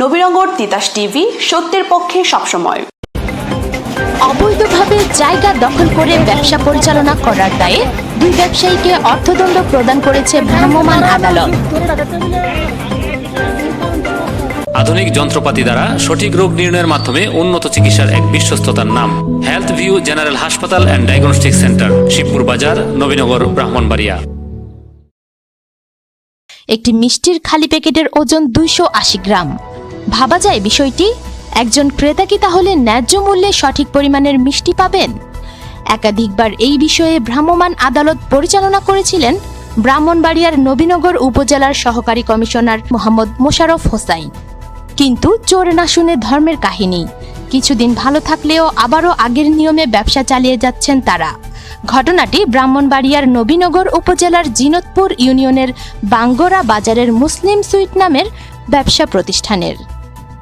Nabinagar Titas TV সত্যের পক্ষে সবসময়। অবৈধভাবে জায়গা দখল করে ব্যবসা পরিচালনা করার দায়ে দুই ব্যবসায়ীকে অর্থদণ্ড প্রদান করেছে ভ্রাম্যমাণ আদালত। আধুনিক যন্ত্রপাতি দ্বারা সঠিক রোগ নির্ণয়ের মাধ্যমে উন্নত চিকিৎসার এক বিশ্বস্ততার নাম হেলথ ভিউ জেনারেল হাসপাতাল অ্যান্ড ডায়াগনস্টিক সেন্টার শিবপুর বাজার নবীনগর ব্রাহ্মণবাড়িয়া। একটি মিষ্টির খালি প্যাকেটের ওজন দুইশো আশি গ্রাম। ভাবা যায় বিষয়টি? একজন ক্রেতা কি তাহলে ন্যায্য মূল্যে সঠিক পরিমাণের মিষ্টি পাবেন? একাধিকবার এই বিষয়ে ভ্রাম্যমাণ আদালত পরিচালনা করেছিলেন ব্রাহ্মণবাড়িয়ার নবীনগর উপজেলার সহকারী কমিশনার মোহাম্মদ মোশারফ হোসাইন। কিন্তু চোর না শুনে ধর্মের কাহিনী। কিছুদিন ভালো থাকলেও আবারও আগের নিয়মে ব্যবসা চালিয়ে যাচ্ছেন তারা। ঘটনাটি ব্রাহ্মণবাড়িয়ার নবীনগর উপজেলার জিনতপুর ইউনিয়নের বাঙ্গরা বাজারের মুসলিম সুইট নামের ব্যবসা প্রতিষ্ঠানের।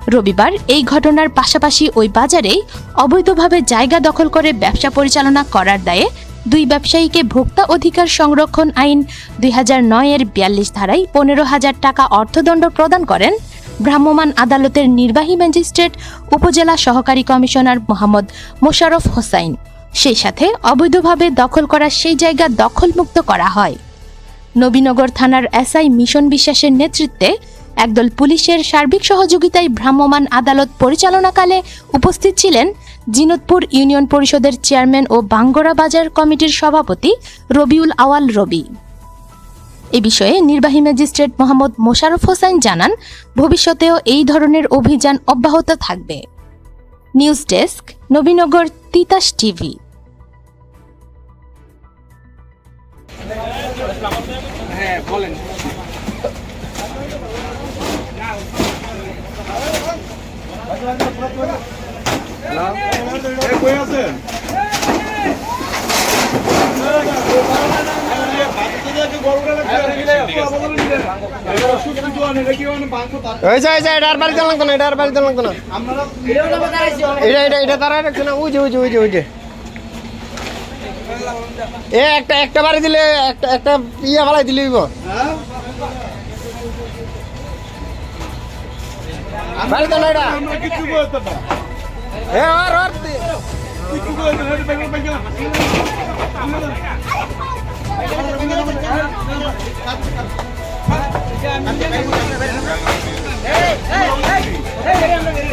রবিবার এই ঘটনার পাশাপাশি ওই বাজারেই অবৈধভাবে জায়গা দখল করে ব্যবসা পরিচালনা করার দায়ে দুই ব্যবসায়ীকে ভোক্তা অধিকার সংরক্ষণ আইন দুই হাজার নয়ের বিয়াল্লিশ ধারায় পনেরো হাজার টাকা অর্থদণ্ড প্রদান করেন ভ্রাম্যমাণ আদালতের নির্বাহী ম্যাজিস্ট্রেট, উপজেলা সহকারী কমিশনার মোহাম্মদ মোশাররফ হোসাইন। সেই সাথে অবৈধভাবে দখল করা সেই জায়গা দখলমুক্ত করা হয়। নবীনগর থানার এসআই মিশন বিশ্বাসের নেতৃত্বে একদল পুলিশের সার্বিক সহযোগিতায় ভ্রাম্যমাণ আদালত পরিচালনাকালে উপস্থিত ছিলেন জিনতপুর ইউনিয়ন পরিষদের চেয়ারম্যান ও বাঙ্গরা বাজার কমিটির সভাপতি রবিউল আওয়াল রবি। এ বিষয়ে নির্বাহী ম্যাজিস্ট্রেট মোহাম্মদ মোশাররফ হোসেন জানান, ভবিষ্যতেও এই ধরনের অভিযান অব্যাহত থাকবে। News desk, Nabinagar, Titas TV. হ্যাঁ বলেন। একটা একটা বাড়ি দিলে একটা একটা ইয়া ফালাই দিলে হইব। বাড়িতে না Eh, war, war. Hey, hey, hey, hey.